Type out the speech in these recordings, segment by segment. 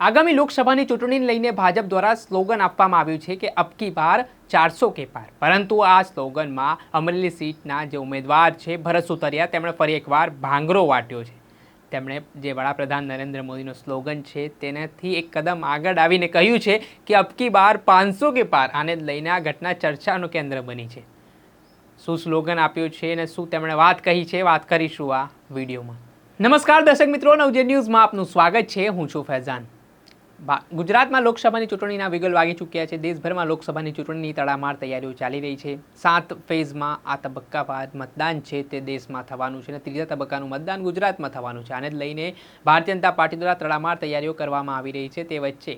આગામી લોકસભાની ચૂંટણીને લઈને ભાજપ દ્વારા સ્લોગન આપવામાં આવ્યું છે કે અબકી બાર ચારસો કે પાર. પરંતુ આ સ્લોગનમાં અમરેલી સીટના જે ઉમેદવાર છે, ભરત સુતરિયા, તેમણે ફરી એકવાર ભાંગરો વાટ્યો છે. તેમણે જે વડાપ્રધાન નરેન્દ્ર મોદીનો સ્લોગન છે, તેનાથી એક કદમ આગળ આવીને કહ્યું છે કે અબકી બાર પાંચસો કે પાર આને લઈને આ ઘટના ચર્ચાનું કેન્દ્ર બની છે. શું સ્લોગન આપ્યું છે અને શું તેમણે વાત કહી છે, વાત કરીશું આ વિડીયોમાં. નમસ્કાર દર્શક મિત્રો, નવજે ન્યૂઝમાં આપનું સ્વાગત છે. હું છું ફૈઝાન. ગુજરાતમાં લોકસભાની ચૂંટણીના વિગલ વાગી ચૂક્યા છે. દેશભરમાં લોકસભાની ચૂંટણીની તડામાર તૈયારીઓ ચાલી રહી છે. સાત ફેઝમાં આ તબક્કાવાર મતદાન છે તે દેશમાં થવાનું છે અને ત્રીજા તબક્કાનું મતદાન ગુજરાતમાં થવાનું છે. આને લઈને ભારતીય જનતા પાર્ટી દ્વારા તડામાર તૈયારીઓ કરવામાં આવી રહી છે. તે વચ્ચે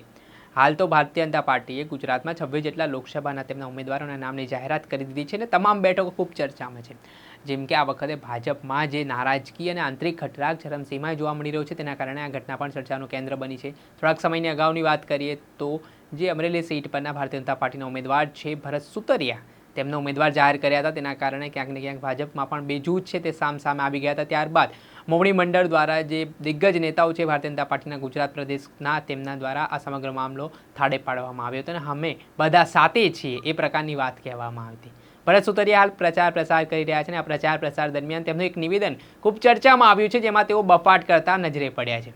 હાલ તો ભારતીય જનતા પાર્ટીએ ગુજરાતમાં છવ્વીસ જેટલા લોકસભાના તેમના ઉમેદવારોના નામની જાહેરાત કરી દીધી છે અને તમામ બેઠકો ખૂબ ચર્ચામાં છે. જેમ કે આ વખતે ભાજપમાં જે નારાજગી અને આંતરિક ખટરાગ ચરમસીમાએ જોવા મળી રહ્યો છે, તેના કારણે આ ઘટના પણ ચર્ચાનું કેન્દ્ર બની છે. થોડાક સમયની અગાઉની વાત કરીએ તો જે અમરેલી સીટ પરના ભારતીય જનતા પાર્ટીના ઉમેદવાર છે ભરત સુતરિયા તેમનો ઉમેદવાર જાહેર કર્યા હતા. તેના કારણે ક્યાંક ને ક્યાંક ભાજપમાં પણ બે જૂથ છે તે સામ સામે આવી ગયા હતા. ત્યારબાદ મોવડી મંડળ દ્વારા જે દિગ્ગજ નેતાઓ છે ભારતીય જનતા પાર્ટીના ગુજરાત પ્રદેશના તેમના દ્વારા આ સમગ્ર મામલો થાળે પાડવામાં આવ્યો હતો અને અમે બધા સાથે છીએ એ પ્રકારની વાત કહેવામાં આવી હતી ભરત સુતરિયા હાલ પ્રચાર પ્રસાર કરી રહ્યા છે અને આ પ્રચાર પ્રસાર દરમિયાન તેમનું એક નિવેદન ખૂબ ચર્ચામાં આવ્યું છે જેમાં તેઓ બફાટ કરતા નજરે પડ્યા છે.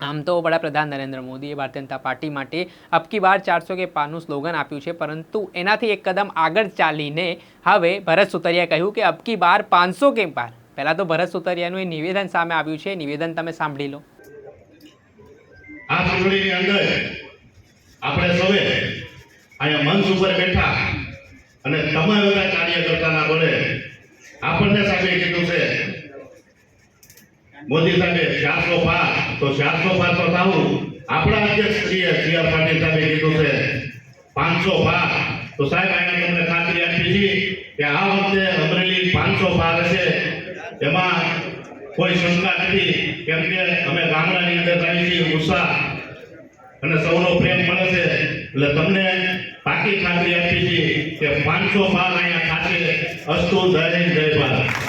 આમ તો વડાપ્રધાન નરેન્દ્ર મોદીએ ભારતીય જનતા પાર્ટી માટે અબકી બાર ચારસો કે પારનું સ્લોગન આપ્યું છે, પરંતુ એનાથી એક કદમ આગળ ચાલીને હવે ભરત સુતરિયા કહ્યું કે અબકી બાર પાંચસો કે પાર પહેલાં તો ભરત સુતરિયાનું એ નિવેદન સામે આવ્યું છે. નિવેદન તમે સાંભળી લો. આ ચૂંટણીની અંદર આપણે સૌએ અહીંયા મંચ ઉપર બેઠા અને તમામ બધા કાર્યકર્તાના બોલે આપણને સાહેબે કીધું છે મોદી સાહેબે સાતસો પાર તો સાતસો પાર તો થાવું આપણા અધ્યક્ષ શ્રીએ સી આર પાટીલ સાહેબે કીધું છે, પાંચસો પાર તો સાહેબ, અહીંયા તમને ખાતરી આપી છે કે આ વખતે અમરેલી પાંચસો પાર હશે. એમાં કોઈ શંકા નથી, કેમ કે અમે ગામડાની અંદર આવી છીએ ઉત્સાહ અને સૌનો પ્રેમ મળે છે. એટલે તમને પાકી ખાતરી આપી છે કે પાંચસો પાર અહીંયા ખાતે. અસ્તુ, જય જય ભારત.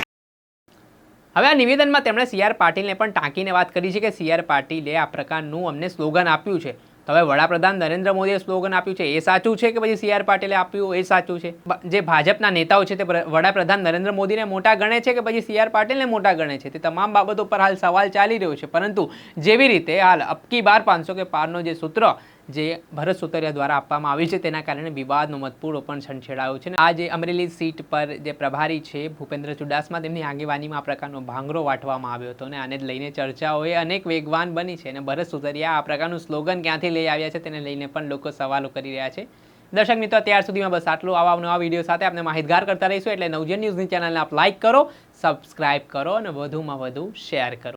હવે આ નિવેદનમાં તેમણે સી આર પાટીલને પણ ટાંકીને વાત કરી છે કે સી આર પાટીલે આ પ્રકારનું અમને સ્લોગન આપ્યું છે. તો હવે વડાપ્રધાન નરેન્દ્ર મોદીએ સ્લોગન આપ્યું છે, એ સાચું છે કે પછી સી આર પાટીલે આપ્યું, એ સાચું છે? જે ભાજપના નેતાઓ છે તે વડાપ્રધાન નરેન્દ્ર મોદીને મોટા ગણે છે કે પછી સી આર પાટીલને મોટા ગણે છે? તે તમામ બાબતો પર હાલ સવાલ ચાલી રહ્યો છે. પરંતુ જેવી રીતે હાલ અબકી બાર પાંચસો કે પારનો જે સૂત્ર જે ભરત સોતરિયા દ્વારા આપવામાં આવ્યું છે, તેના કારણે વિવાદનો મતપૂરો પણ છંછેડાયો છે. આ જે અમરેલી સીટ પર જે પ્રભારી છે, ભૂપેન્દ્ર ચુડાસમા, તેમની આગેવાનીમાં આ પ્રકારનો ભાંગરો વાટવામાં આવ્યો હતો. અને આને લઈને ચર્ચાઓએ અનેક વેગવાન બની છે. અને ભરત સોતરિયા આ પ્રકારનું સ્લોગન ક્યાંથી લઈ આવ્યા છે, તેને લઈને પણ લોકો સવાલો કરી રહ્યા છે. દર્શક મિત્રો ત્યાર સુધીમાં બસ આટલું. આવા નવા વીડિયો સાથે આપણે માહિતગાર કરતા રહીશું. એટલે નવજન ન્યૂઝની ચેનલને આપ લાઇક કરો, સબસ્ક્રાઇબ કરો અને વધુમાં વધુ શેર કરો.